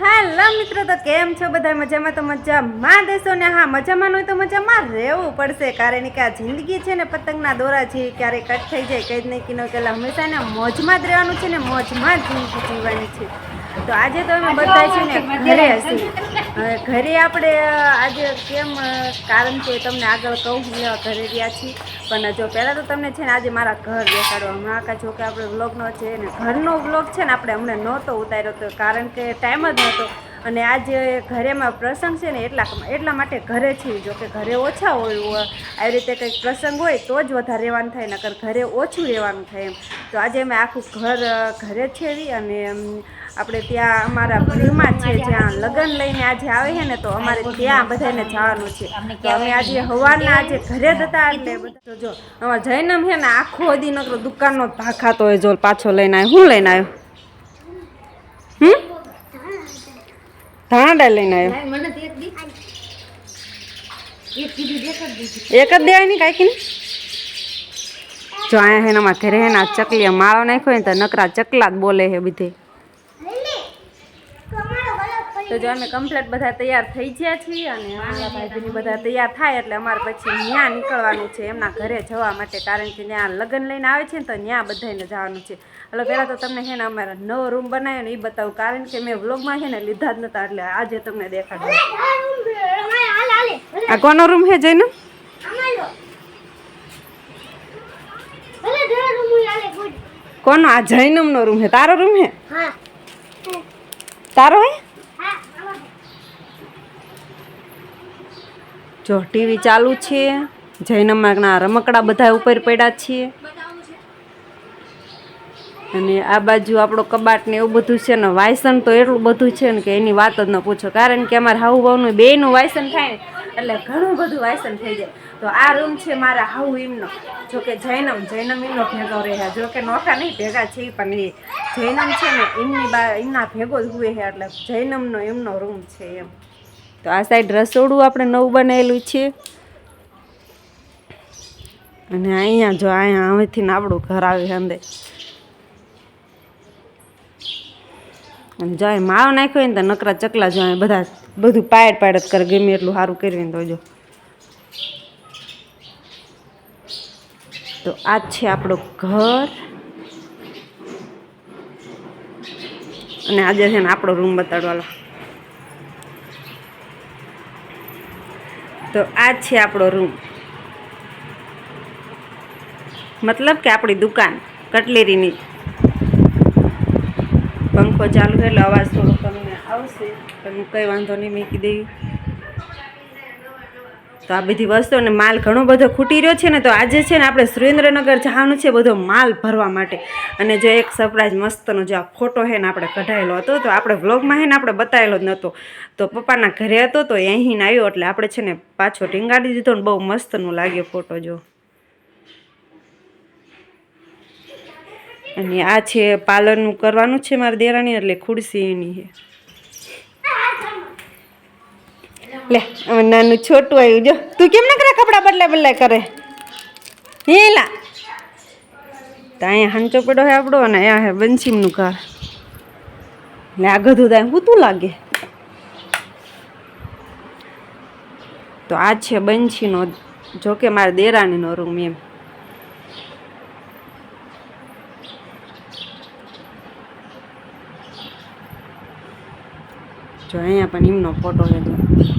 હાલો મિત્રો, તો કેમ છો બધા? મજામાં તો મજામાં દેશો ને? હા, મજામાં હોય તો મજામાં રહેવું પડશે. કારણ કે આ જિંદગી છે ને, પતંગના દોરા છે ક્યારેક કટ થઈ જાય, કંઈ જ નહીં કિનો કે હંમેશા ને મોજમાં જ રહેવાનું છે ને, મોજમાં જ જિંદગી જીવવાની છે. તો આજે તો અમે બધા છે ને ઘરે હશે ઘરે આપણે આજે કેમ કારણ કે તમને આગળ કહું લેવા ઘરે રહ્યા છીએ. પણ જો પહેલાં તો તમને છે ને આજે મારા ઘર દેખાડવા. હમણાં આખા જો કે આપણે વ્લોગનો છે ને ઘરનો વ્લોગ છે ને આપણે હમણાં નહોતો ઉતાર્યો તો કારણ કે ટાઈમ જ નહોતો. અને આજે ઘરેમાં પ્રસંગ છે ને એટલા એટલા માટે ઘરે છીએ. જો કે ઘરે ઓછા હોય. આવી રીતે કંઈક પ્રસંગ હોય તો જ વધારે રહેવાનું થાય નકર ઘરે ઓછું રહેવાનું થાય એમ. તો આજે અમે આખું ઘર ઘરે છેવી અને અમ, આપણે ત્યાં અમારા ગૃહમાં છે જ્યાં લગ્ન લઈને આજે આવે છે ને તો અમારે ત્યાં બધાને જવાનું છે. તો અમે આજે હવાના આજે ઘરે જતા એટલે જો અમારે જૈનમ છે ને આખો દી નકરો દુકાનનો ભાખાતો હોય જો પાછો લઈને આવ્યો. હું લઈને આવ્યો? હમ? ધાણાડા લઈને આવ્યો. એક જ દેવાય નહીં કાંઈક જો અહીંયા હે ને અમારા ઘરે હે ને આ ચકલીએ માળો નાખ્યો ને તો નકરા ચકલા જ બોલે છે બધે. તો જો અમે કમ્પ્લેટ બધા તૈયાર થઈ ગયા છીએ અને અમારા ભાઈબીની બધા તૈયાર થાય એટલે અમારે પછી ત્યાં નીકળવાનું છે એમના ઘરે જવા માટે. કારણ કે ત્યાં લગ્ન લઈને આવે છે ને તો ત્યાં બધાને જવાનું છે. એટલે પહેલાં તો તમને છે ને અમારા નવો રૂમ બનાવ્યો ને એ બતાવું. કારણ કે મેં વ્લોગમાં છે ને લીધા જ નહોતા એટલે આજે તમને દેખાડું. આ કોનો રૂમ છે જઈને કોનો? આ જૈનમનો રૂમ છે તારો રૂમ છે તારો હે? જો ટીવી ચાલુ છે જૈનમના રમકડા બધા ઉપર પડ્યા છીએ અને આ બાજુ આપણો કબાટ ને એવું બધું છે ને વાયસન તો એટલું બધું છે ને કે એની વાત જ ન પૂછો. કારણ કે અમારે હાઉ બાઉનું બેયનું વાયસન થાય ને એટલે ઘણું બધું વાયસન થઈ જાય. તો આ રૂમ છે મારા હાઉ એમનો. જો કે જૈનમ જૈનમ એમનો ભેગો રહ્યા. જો કે નોખા નહીં ભેગા છે પણ એ. જૈનમ છે ને એમની બા, એમના ભેગો જ હુએ છે એટલે જૈનમનો એમનો રૂમ છે એમ. તો આ સાઈડ રસોડું આપણે નવું બનાવેલું છે. અને અહીંયા જો અહીંયા હવેથી આપણું ઘર આવે અંદર. અને જો અહીં માળો નાખ્યો હોય ને તો નકરા ચકલા જો અહીં બધા બધું પાયડ પાયડ કરે, ગમે એટલું સારું કર્યું તો જો. તો આ છે આપણું ઘર. અને આજે છે ને આપણો રૂમ બતાડવાનો. તો આ જ છે આપણો રૂમ. મતલબ કે આપણી દુકાન કટલેરીની. પંખો ચાલુ એટલે અવાજ થોડો તમને આવશે, પણ કંઈ વાંધો નહીં, મૂકી દેવી તો આ બધી વસ્તુઓને માલ ઘણો બધો ખૂટી રહ્યો છે ને, તો આજે છે ને આપણે સુરેન્દ્રનગર જવાનું છે બધો માલ ભરવા માટે. અને જો એક સરપ્રાઈઝ મસ્તનો જે આ ફોટો છે ને આપણે કઢાયેલો હતો, તો આપણે વ્લોગમાં હે ને આપણે બતાવેલો જ નહોતો તો પપ્પાના ઘરે હતો, તો અહીં આવ્યો, એટલે આપણે છે ને પાછો ટીંગાડી દીધો ને બહુ મસ્તનો લાગ્યો ફોટો જો. અને આ છે પાર્લરનું કરવાનું છે મારા દેરાણી, એટલે ખુરશી એની લે નાનું છોટું આવ્યું. જો, તું કેમ ના કરે કપડાં બદલાય બદલાય કરે? હેલા તો અહીંયા હાંચો પડ્યો હે આપણો અને અહીંયા હે બંસીમનું ઘર. એટલે આ ગધું થાય. હું તું લાગે? તો આ છે બંસીનો, જોકે મારા દેરાણીનો રૂમ એમ. જો, અહીંયા પણ એમનો ફોટો છે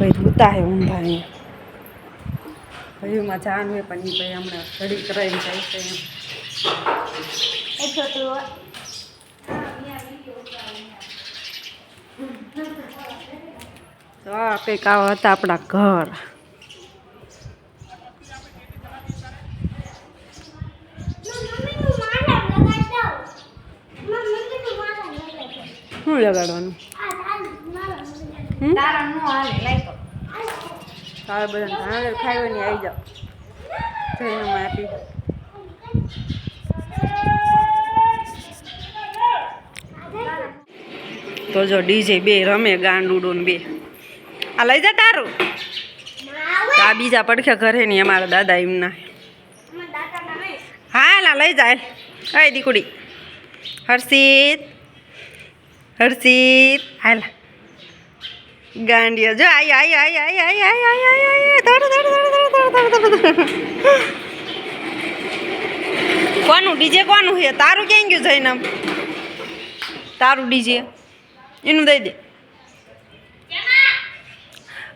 ભાઈ રૂતા હે ઊંધા અહીંયા ભાઈમાં જાણવે હોય પણ એ ભાઈ હમણાં ઘડી કરાવીને જાય છે. એમ તો આ. કંઈક આવા હતા આપણા ઘર. શું લગાડવાનું? હમ? તારે બધા ધાણા ખાઈ હોય ને આવી જાઓ. જઈને અમે આપી. તો જો ડીજે બે રમે ગાંડુડો બે. આ લઈ જા તારું. આ બીજા પડખે ઘરે નહીં અમારા દાદા એમના. હા, લા, લઈ જાય અય દીકુડી. હર્ષિત હર્ષિત, હાલ. ગાંડિયો જો આઈ આઈ આઈ આઈ આઈ આઈ આઈ દોડ દોડ દોડ દોડ દોડ દોડ દોડ કોનું ડીજે કોનું છે તારું ક્યાં ગયું જઈને તારું ડીજે એનું દઈ દે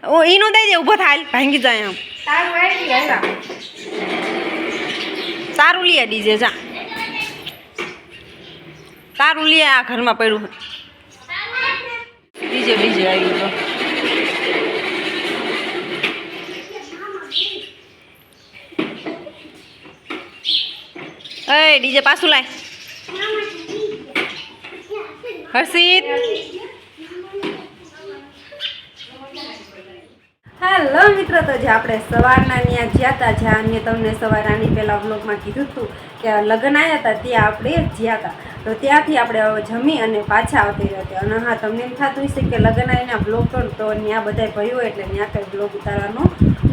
ઓ એનું દઈ દે ઊભો થાય ભાંગી જાય આમ તારું લે ડીજે જા તારું લે આ ઘરમાં પડ્યું ડીજે ડીજે આવી ગયો એ ડીજે પાછું લાય. હર્ષિત. હેલો મિત્રો, તો જે આપણે સવારના ત્યાં જ્યાં હતા જ્યાં મેં તમને સવારે આની પહેલાં વ્લોગમાં કીધું હતું કે લગ્ન આવ્યા હતા ત્યાં આપણે જ્યાં હતા તો ત્યાંથી આપણે જમી અને પાછા આવતી રહેતી અને હા, તમને એમ થતું હશે કે લગ્ન આવીને બ્લોગ તો ત્યાં બધા ભયું એટલે ત્યાં કંઈ બ્લોગ ઉતારવાનો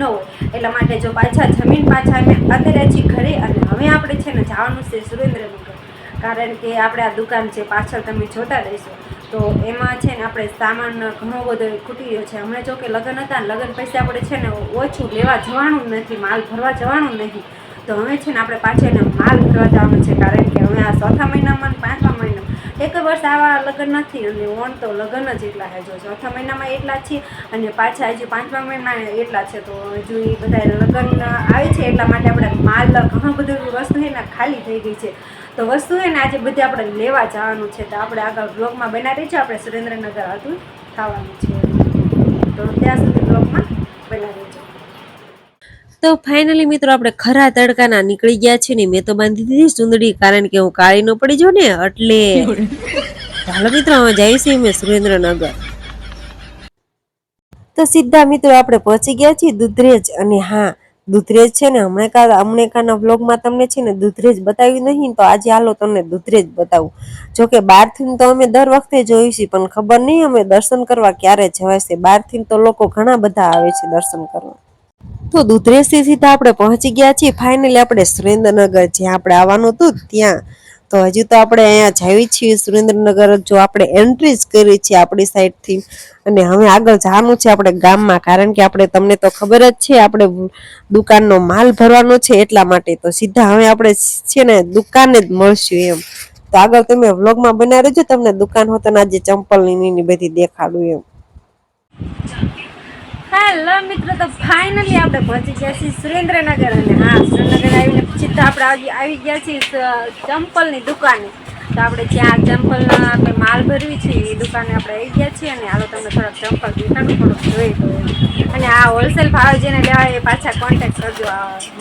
ન હોય. એટલા માટે જો પાછા જમીન પાછા અમે અત્યારે હજી ઘરે અને હવે આપણે છે ને જવાનું છે સુરેન્દ્રનગર. કારણ કે આપણે આ દુકાન છે પાછળ તમે જોતા રહેશો. તો એમાં છે ને આપણે સામાન ઘણો બધો ખૂટી રહ્યો છે. હમણાં જો કે લગ્ન હતા ને લગ્ન પૈસા આપણે છે ને ઓછું લેવા જવાનું નથી, માલ ભરવા જવાનું નથી તો હવે છે ને આપણે પાછળ માલ ભરવા જવાનું છે. કારણ કે હવે આ ચોથા મહિનામાં પાંચમા એક વર્ષ આવા લગ્ન નથી અને ઓણ તો લગ્ન જ એટલા છે જો ચોથા મહિનામાં એટલા છે અને પાછા હજી પાંચમા મહિના એટલા છે તો હજુ એ બધા લગ્ન આવે છે એટલા માટે આપણે માલ ઘણું બધું વસ્તુ છે ને ખાલી થઈ ગઈ છે. તો વસ્તુ છે ને આજે બધી આપણે લેવા જવાનું છે તો આપણે આગળ બ્લોગમાં બનાવી છે આપણે સુરેન્દ્રનગર હતું ખાવાનું છે. તો ત્યાં સુધી બ્લોગમાં બનાવી છે તો ફાઇનલી મિત્રો આપણે ખરા તડકાના નીકળી ગયા છે ને મેં તો બાંધી દીધી સુંદડી કારણ કે હું કાળી ન પડી જાઉં ને એટલે ચાલો મિત્રો અમે જઈશું મેં સુરેન્દ્રનગર. તો સીધા મિત્રો આપણે પહોંચી ગયા છીએ દુધરેજ અને હા, દુધરેજ છે ને હમણાં કા, હમણાં કાના વ્લોગમાં તમને છે ને દુધરેજ બતાવ્યું નહીં તો આજે હાલો તમને દુધરેજ બતાવું. જો કે બહારથી તો અમે દર વખતે જોયું છે, પણ ખબર નહીં અમે દર્શન કરવા ક્યારે જવાય છે. બહારથી તો લોકો ઘણા બધા આવે છે દર્શન કરવા. તો દુધરેજથી સીધા આપણે પહોંચી ગયા છીએ. ફાઇનલી આપણે સુરેન્દ્રનગર જ્યાં આપણે આવવાનું હતું ત્યાં. તો હજુ તો આપણે અહીંયા જાવી છીએ સુરેન્દ્રનગર, જો આપણે એન્ટ્રી જ કરી છે આપણી સાઈડથી અને હવે આગળ જવાનું છે આપણે ગામમાં, કારણ કે આપણે તમને તો ખબર જ છે, આપણે દુકાનનો માલ ભરવાનો છે એટલા માટે. તો સીધા હવે આપણે છે ને દુકાને જ મળશું એમ. તો આગળ તમે વ્લોગમાં બનાવી રહેજો, તમને દુકાન હોતો ચંપલની ની ની બધી દેખાડું એમ. હેલો મિત્રો. તો ફાઇનલી આપણે પહોંચી ગયા છીએ સુરેન્દ્રનગર અને હા, સુરેન્દ્રનગર આવીને સીધા આપણે આવી ગયા છીએ ચંપલની દુકાને. તો આપણે જ્યાં ચંપલના આપણે માલ ભરવી છે એ દુકાને આપણે આવી ગયા છીએ અને હાલો તમને થોડાક ચંપલ દેખાડું, થોડુંક જોઈ દો અને આ હોલસેલ ભાવ જેને લેવા એ પાછા કોન્ટેક્ટ કરજો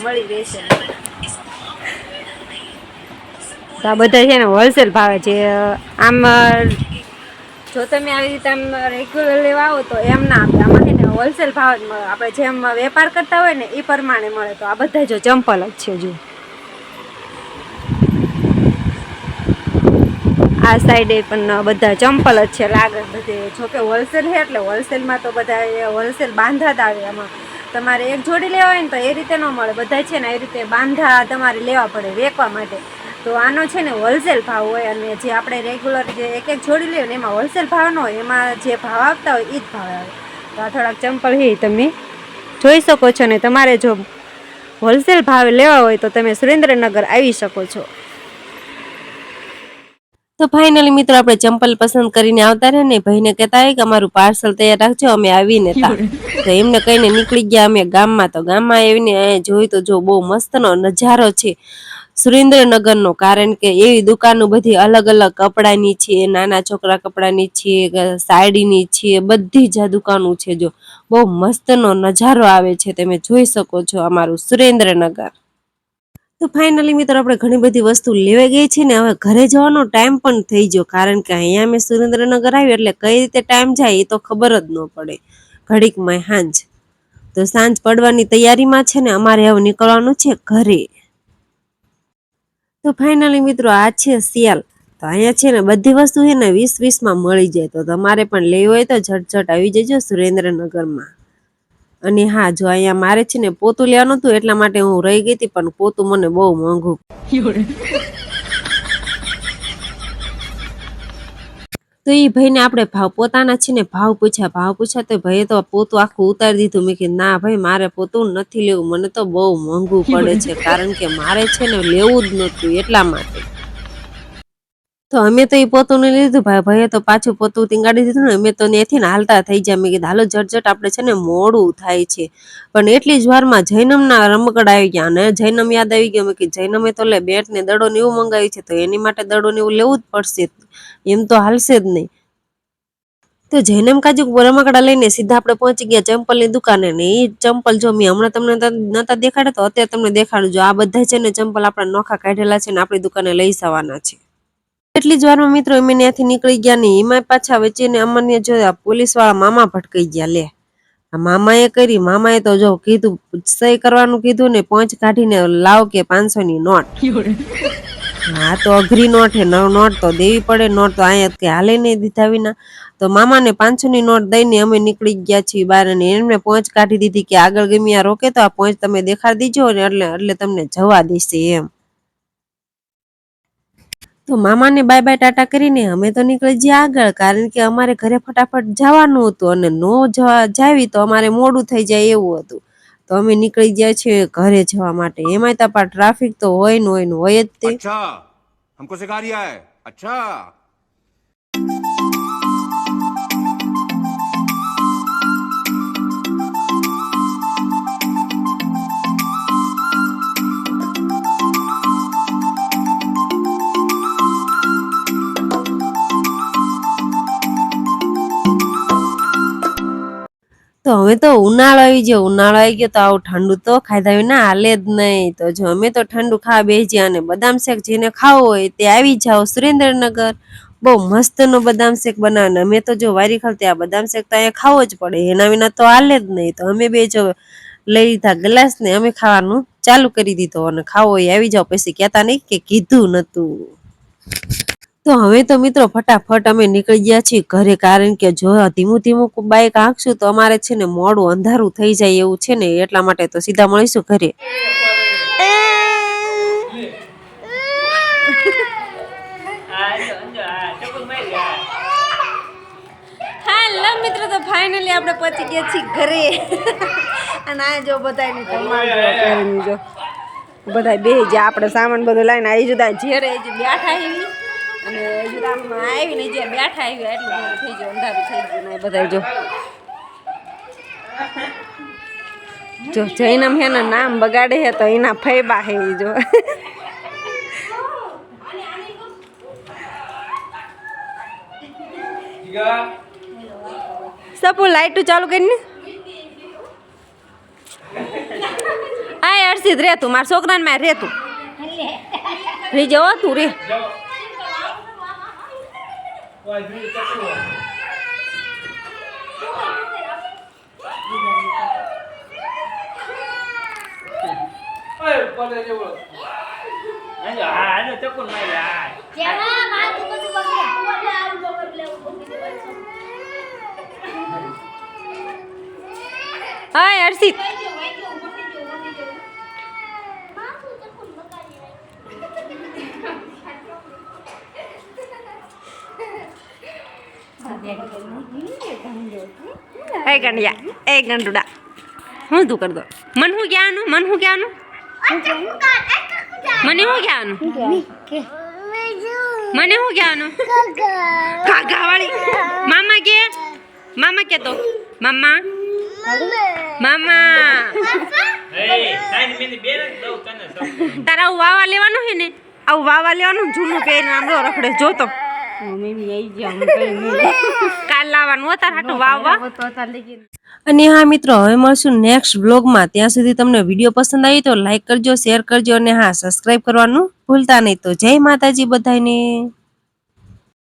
મળી રહેશે. આ બધા છે ને હોલસેલ ભાવે છે. આમ જો તમે આવી રીતે આમ રેગ્યુલર લેવા આવો તો એમ ના આપે. આમાં છે ને હોલસેલ ભાવ જ મળે. આપણે જેમ વેપાર કરતા હોય ને એ પ્રમાણે મળે. તો આ બધા જો ચંપલ જ છે જો. આ સાઈડે પણ બધા ચંપલ જ છે. લાગે બધે. જોકે હોલસેલ છે એટલે હોલસેલમાં તો બધા હોલસેલ બાંધા જ આવે એમાં તમારે એક જોડી લેવા હોય ને તો એ રીતે ન મળે. બધા છે ને એ રીતે બાંધા તમારે લેવા પડે વેકવા માટે. તો આનો છે ને હોલસેલ ભાવ હોય અને જે આપણે રેગ્યુલર જે એક એક જોડી લઈએ ને એમાં હોલસેલ ભાવ હોય, એમાં જે ભાવ આપતા હોય એ જ ભાવ આવે. તો આ થોડાક ચંપલ હે તમે જોઈ શકો છો ને તમારે જો હોલસેલ ભાવે લેવા હોય તો તમે સુરેન્દ્રનગર આવી શકો છો. તો ફાઇનલી મિત્રો આપણે ચંપલ પસંદ કરીને આવતા રહે ને, ભાઈને કહેતા હોય કે અમારું પાર્સલ તૈયાર રાખજો, અમે આવીને તા. એમને કહીને નીકળી ગયા અમે ગામમાં. તો ગામમાં આવીને જોયું તો જો બહુ મસ્તનો નજારો છે. સુરેન્દ્રનગરનો, કારણ કે એવી દુકાનો બધી અલગ અલગ કપડાની છે, નાના છોકરા કપડાની છે, સાડીની છે, બધી જ દુકાનો છે જો. બહુ મસ્તનો નજારો આવે છે, તમે જોઈ શકો છો અમારું સુરેન્દ્રનગર. તો ફાઇનલી મિત્રો, આપણે ઘણી બધી વસ્તુ લેવા ગઈ છે ને, હવે ઘરે જવાનો ટાઈમ પણ થઈ ગયો, કારણ કે અહીંયા અમે સુરેન્દ્રનગર આવ્યું, એટલે કઈ રીતે ટાઈમ જાય એ તો ખબર જ ન પડે. ઘડીકમાં સાંજ. તો સાંજ પડવાની તૈયારીમાં છે ને, અમારે હવે નીકળવાનું છે ઘરે. તો ફાઇનલી મિત્રો આ છે સેલ તો અહીંયા છે ને બધી વસ્તુ છે ને વીસ વીસમાં મળી જાય. તો તમારે પણ લેવી હોય તો ઝટઝટ આવી જજો સુરેન્દ્રનગરમાં. અને હા, જો અહીંયા મારે છે ને પોતું લેવાનું હતું એટલા માટે હું રહી ગઈ હતી, પણ પોતું મને બહુ મોંઘું. તો એ ભાઈને આપણે ભાવ પોતાના છે ને ભાવ પૂછ્યા ભાવ પૂછ્યા તો ભાઈએ તો પોતું આખું ઉતારી દીધું. મેં કે ના ભાઈ મારે પોતું નથી લેવું મને તો બહુ મોંઘું પડે છે કારણ કે મારે છે ને લેવું જ નહોતું એટલા માટે. તો અમે તો એ પોતું લીધું. ભાઈ ભાઈએ તો પાછું પોતું ટીંગાડી દીધું ને, અમે તો ત્યાંથી ને હાલતા થઈ જાય મેં કીધું, હાલો ઝટઝટ આપણે છે ને મોડું થાય છે. પણ એટલી જ વારમાં જૈનમના રમકડા આવી ગયા અને જૈનમ યાદ આવી ગયો. મેં કે જૈનમે તો લે બેટ ને દડો ને એવું મંગાવ્યું છે, તો એની માટે દડો ને એવું લેવું જ પડશે. એમ તો હાલશે જ નહીં. તો જૈનમ કાજુ રમકડા લઈને સીધા આપણે પહોંચી ગયા ચંપલની દુકાને ને એ ચંપલ જો મેં હમણાં તમને નતા દેખાડે તો અત્યારે તમને દેખાડું. જો આ બધા છે ને ચંપલ આપણા નોખા કાઢેલા છે ને આપણી દુકાને લઈ જવાના છે. એટલી જ વારમાં મિત્રો અમે ત્યાંથી નીકળી ગયા ને એમાં પાછા વચ્ચે ને અમને જોયા પોલીસવાળા મામા ભટકાઈ ગયા લે. આ મામાએ કરી, મામાએ તો જો કીધું, સહી કરવાનું કીધું ને પંચ કાઢીને લાવ કે પાંચસો ની નોટ. હા, તો અઘરી નોટ હે નોટ તો દેવી પડે, નોટ તો અહીંયા કે હાલે નહીં દીધા વિના. તો મામાને પાંચસો ની નોટ દઈને અમે નીકળી ગયા છીએ બહાર અને એમને પહોંચ કાઢી દીધી કે આગળ ગમી આ રોકે તો આ પહોંચ તમે દેખાડી દીજો એટલે એટલે તમને જવા દેશે એમ. તો મામાને બાય બાય ટાટા કરીને અમે તો નીકળી ગયા આગળ, કારણ કે અમારે ઘરે ફટાફટ જવાનું હતું અને ન જવા, જાવી તો અમારે મોડું થઈ જાય એવું હતું. તો અમે નીકળી ગયા છીએ ઘરે જવા માટે. એમાંય તપા ટ્રાફિક તો હોય ને હોય ને હોય જ તે. અચ્છા હમકો સિખા રહ્યા હે. અચ્છા. તો હવે તો ઉનાળો આવી ગયો. ઉનાળો આવી ગયો તો આવું ઠંડુ તો ખાધા વિના હાલે જ નહીં. તો જો અમે તો ઠંડુ ખાવા બેસી અને બદામ શેક જેને ખાવો હોય તે આવી જાઓ સુરેન્દ્રનગર. બહુ મસ્તનો બદામ શેક બનાવે અમે તો જો વારી ખાલતી આ બદામ શેક તો અહીંયા ખાવો જ પડે. એના વિના તો હાલે જ નહીં. તો અમે બે જો લઈ લીધા ગ્લાસ ને અમે ખાવાનું ચાલુ કરી દીધો અને ખાવો હોય આવી જાઓ. પછી કહેતા નહીં કે કીધું નતું. તો હવે તો મિત્રો ફટાફટ અમે નીકળી ગયા છીએ ઘરે કારણ કે જો ધીમું ધીમું બાઈક આંકશું તો અમારે છે ને મોડું અંધારું થઈ જાય એવું છે ને એટલા માટે તો સીધા મળીશું ઘરે. હાલો મિત્રો તો ફાઇનલી આપણે પહોંચી ગયા છીએ ઘરે. અને આ જો બધાની જો. બધા બે જે આપણે સામાન બધું લાવીને આવી જુદા ઝેરે જે બેઠા આવી અને યુરામમાં આવીને જે બેઠા આવી એટલું બધું થઈ ગયું અંધારું થઈ ગયું. ને બધા જો. જો જૈનમ હે ને નામ બગાડે હે તો એના ફૈબા હે જો. સપુ લાઈટ ચાલુ કરીને. આય અર્ષિત રે તું. મારા છોકરાને મારે રે તું. રી જવો તું રે જેમાં માથું બધું બગડે આવું બગડે આવું બગડે હા અર્ષિત એ ગંડિયા એ ગંડુડા. હું તું કર મન હું ક્યાંનું મન હું ક્યાંનું મને હું ક્યાંનું મને હું ક્યાંનું કાકા વાળી મામા કે? મામા કે તો મામા? મામા. તારા વાવા લેવાનું હે ને? આવું વાવા લેવાનું, જૂનું પહેરીને આમ રખડે જોતો. અને હા, મિત્રો, હવે મળશું નેક્સ્ટ બ્લોગમાં ત્યાં સુધી તમને વીડિયો પસંદ આવી તો લાઈક કરજો શેર કરજો અને હા સબસ્ક્રાઈબ કરવાનું ભૂલતા નહીં તો જય માતાજી બધાને.